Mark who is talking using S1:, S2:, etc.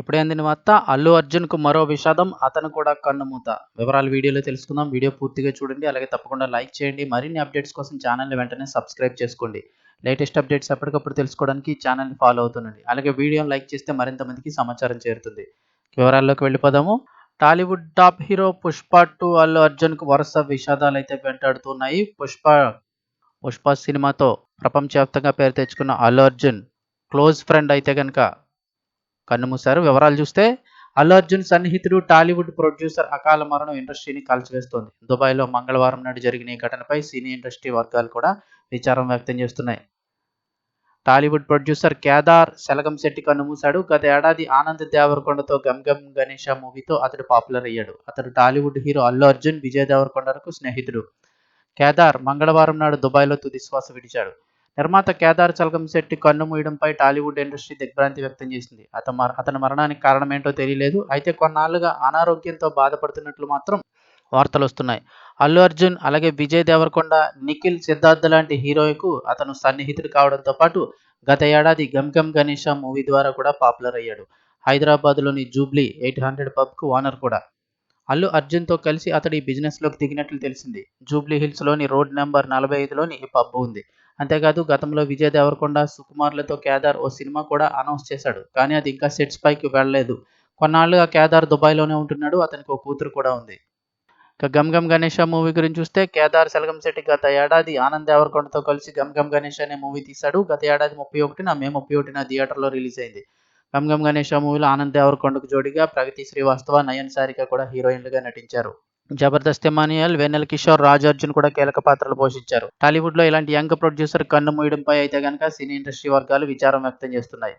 S1: ఇప్పుడే అందిన వార్త అల్లు అర్జున్కు మరో విషాదం అతను కూడా కన్నుమూత వివరాలు వీడియోలో తెలుసుకుందాం. వీడియో పూర్తిగా చూడండి. అలాగే తప్పకుండా లైక్ చేయండి. మరిన్ని అప్డేట్స్ కోసం ఛానల్ని వెంటనే సబ్స్క్రైబ్ చేసుకోండి. లేటెస్ట్ అప్డేట్స్ ఎప్పటికప్పుడు తెలుసుకోవడానికి ఛానల్ని ఫాలో అవుతుండండి. అలాగే వీడియోని లైక్ చేస్తే మరింత మందికి సమాచారం చేరుతుంది. వివరాల్లోకి వెళ్ళిపోదాము. Tollywood top hero Pushpa two Allu అర్జున్కు వరుస విషాదాలు అయితే వెంటాడుతున్నాయి. పుష్ప పుష్ప సినిమాతో ప్రపంచవ్యాప్తంగా పేరు తెచ్చుకున్న అల్లు అర్జున్ క్లోజ్ ఫ్రెండ్ అయితే కనుక కన్నుమూశారు వివరాలు చూస్తే అల్లు అర్జున్ సన్నిహితుడు టాలీవుడ్ ప్రొడ్యూసర్ అకాల మరణం ఇండస్ట్రీని కాల్చివేస్తోంది. దుబాయ్లో మంగళవారం నాడు జరిగిన ఈ ఘటనపై సినీ ఇండస్ట్రీ వర్గాలు కూడా విచారం వ్యక్తం చేస్తున్నాయి. టాలీవుడ్ ప్రొడ్యూసర్ కేదార్ సెలగం శెట్టి కన్నుమూశాడు గత ఏడాది ఆనంద్ దేవరకొండతో గమ్ గమ్ గణేష మూవీతో అతడు పాపులర్ అయ్యాడు. అతడు టాలీవుడ్ హీరో అల్లు అర్జున్ విజయ్ దేవరకొండకు స్నేహితుడు. కేదార్ మంగళవారం నాడు దుబాయ్లో తుదిశ్వాస విడిచాడు. నిర్మాత కేదార్ చలకం శెట్టి కన్ను మూయడంపై టాలీవుడ్ ఇండస్ట్రీ దిగ్భ్రాంతి వ్యక్తం చేసింది. అతను మర అతని మరణానికి కారణం ఏంటో తెలియలేదు. అయితే కొన్నాళ్ళుగా అనారోగ్యంతో బాధపడుతున్నట్లు మాత్రం వార్తలు వస్తున్నాయి. అల్లు అర్జున్ అలాగే విజయ్ దేవరకొండ నిఖిల్ సిద్ధార్థ్ లాంటి హీరోకు అతను సన్నిహితుడు కావడంతో పాటు గత ఏడాది గమ్ గమ్ గణేష మూవీ ద్వారా కూడా పాపులర్ అయ్యాడు. హైదరాబాద్లోని జూబ్లీ ఎయిట్ హండ్రెడ్ పబ్కు ఓనర్ కూడా. అల్లు అర్జున్తో కలిసి అతడి బిజినెస్లోకి దిగినట్లు తెలిసింది. జూబ్లీ హిల్స్లోని రోడ్ నెంబర్ నలభై ఐదులోని ఈ పబ్ ఉంది. అంతేకాదు గతంలో విజయ్ దేవరకొండ సుకుమార్లతో కేదార్ ఓ సినిమా కూడా అనౌన్స్ చేశాడు. కానీ అది ఇంకా సెట్స్ పైకి వెళ్ళలేదు. కొన్నాళ్ళుగా కేదార్ దుబాయ్లోనే ఉంటున్నాడు. అతనికి ఒక కూతురు కూడా ఉంది. ఇక గమ్ గమ్ గణేష మూవీ గురించి చూస్తే కేదార్ సెలగం శెట్టి గత ఏడాది ఆనంద్ దేవరకొండతో కలిసి గమ్ గమ్ గణేష్ అనే మూవీ తీశాడు. గత ఏడాది ముప్పై ఒకటిన మే ముప్పై ఒకటిన థియేటర్లో రిలీజ్ అయింది. గమ్ గమ్ గణేష మూవీలో ఆనంద్ దేవరకొండకు జోడిగా ప్రగతి శ్రీవాస్తవ నయన్ సారిక కూడా హీరోయిన్లుగా నటించారు. జబర్దస్త్ ఎమానియల్ వెన్నెల కిషోర్ రాజ్ అర్జున్ కూడా కీలక పాత్రలు పోషించారు. టాలీవుడ్లో ఇలాంటి యంగ్ ప్రొడ్యూసర్ కన్ను మూయడంపై అయితే గనక సినీ ఇండస్ట్రీ వర్గాలు విచారం వ్యక్తం చేస్తున్నాయి.